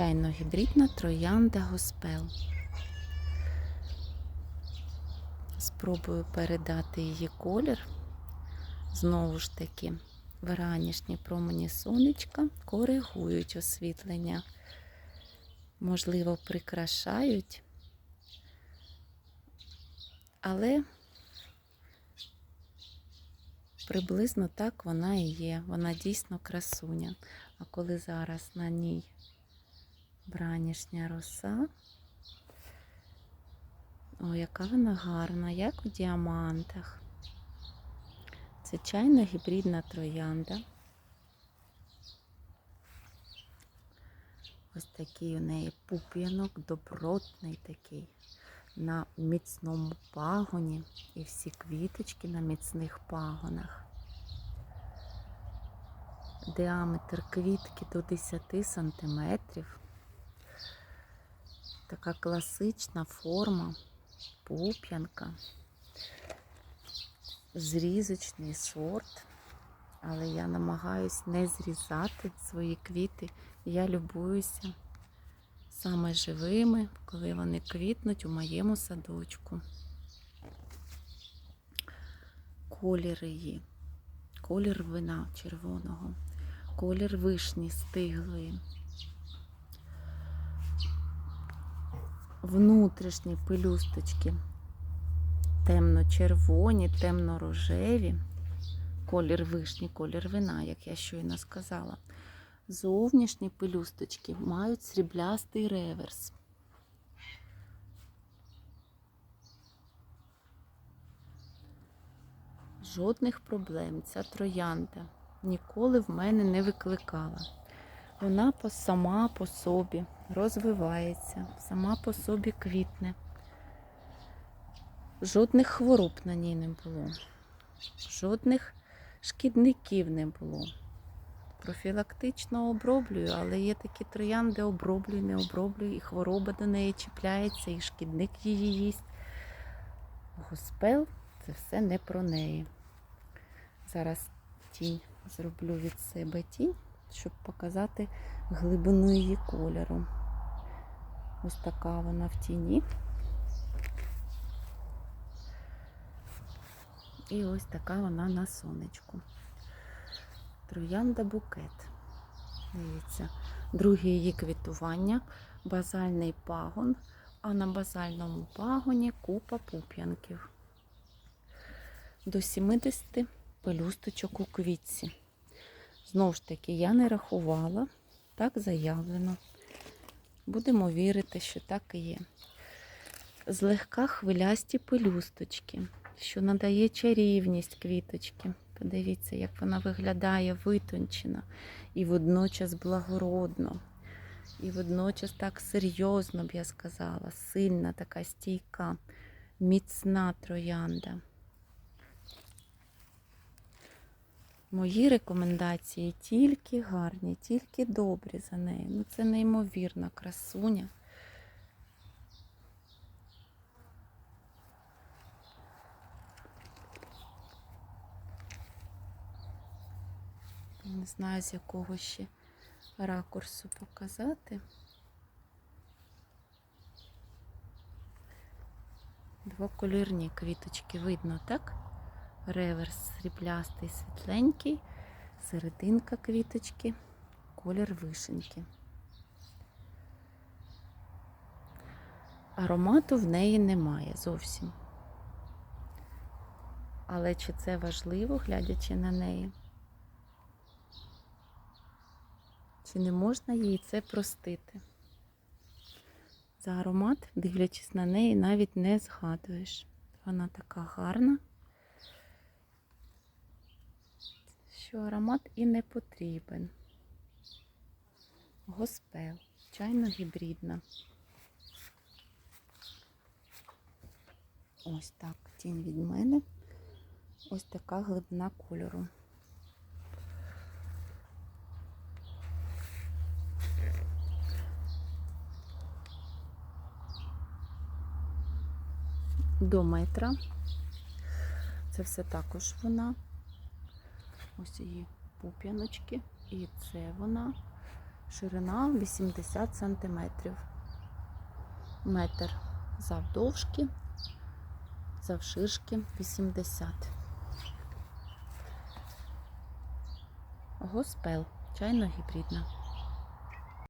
Чайно-гібридна троянда Госпел. Спробую передати її колір. Знову ж таки, вранішні промені сонечка коригують освітлення, можливо, прикрашають, але приблизно так вона і є. Вона дійсно красуня. А коли зараз на ній вранішня роса, о, яка вона гарна, як у діамантах. Це чайно гібридна троянда. Ось такий у неї пуп'янок, добротний такий, на міцному пагоні. І всі квіточки на міцних пагонах. Діаметр квітки до 10 сантиметрів. Така класична форма, пуп'янка зрізочний сорт, але я намагаюсь не зрізати свої квіти. Я любуюся саме живими, коли вони квітнуть у моєму садочку. Колір її, колір вина червоного, колір вишні стиглої. Внутрішні пелюсточки темно-червоні, темно-рожеві, колір вишні, колір вина, як я щойно сказала. Зовнішні пелюсточки мають сріблястий реверс. Жодних проблем ця троянда ніколи в мене не викликала. Вона сама по собі розвивається, сама по собі квітне. Жодних хвороб на ній не було, жодних шкідників не було. Профілактично оброблюю, але є такі троянди, оброблюю, не оброблюю, і хвороба до неї чіпляється, і шкідник її їсть. Госпел це все не про неї. Зараз тінь зроблю від себе тінь, щоб показати глибину її кольору. Ось така вона в тіні. І ось така вона на сонечку. Троянда букет. Дивіться, друге її квітування, базальний пагон, а на базальному пагоні купа пуп'янків. До 70 пелюсточок у квітці. Знову ж таки, я не рахувала, так заявлено. Будемо вірити, що так і є. Злегка хвилясті пелюсточки що надає чарівність квіточки. Подивіться, як вона виглядає витончена і водночас благородно. І водночас так серйозно б я сказала, сильна, така стійка, міцна троянда. Мої рекомендації тільки гарні, тільки добрі за нею. Ну це неймовірна красуня. Не знаю, з якого ще ракурсу показати. Двокольорні квіточки видно, так? Реверс сріблястий, світленький, серединка квіточки, колір вишеньки. Аромату в неї немає зовсім. Але чи це важливо, глядячи на неї? Чи не можна їй це простити? За аромат, дивлячись на неї, навіть не згадуєш. Вона така гарна, що аромат і не потрібен. Госпел, чайно гібридна. Ось так, тінь від мене. Ось така глибина кольору. до метра. Це все також вона. Ось її пуп'яночки. І це вона. Ширина 80 сантиметрів. Метр завдовжки, завширшки 80. Госпел. Чайно-гібридна.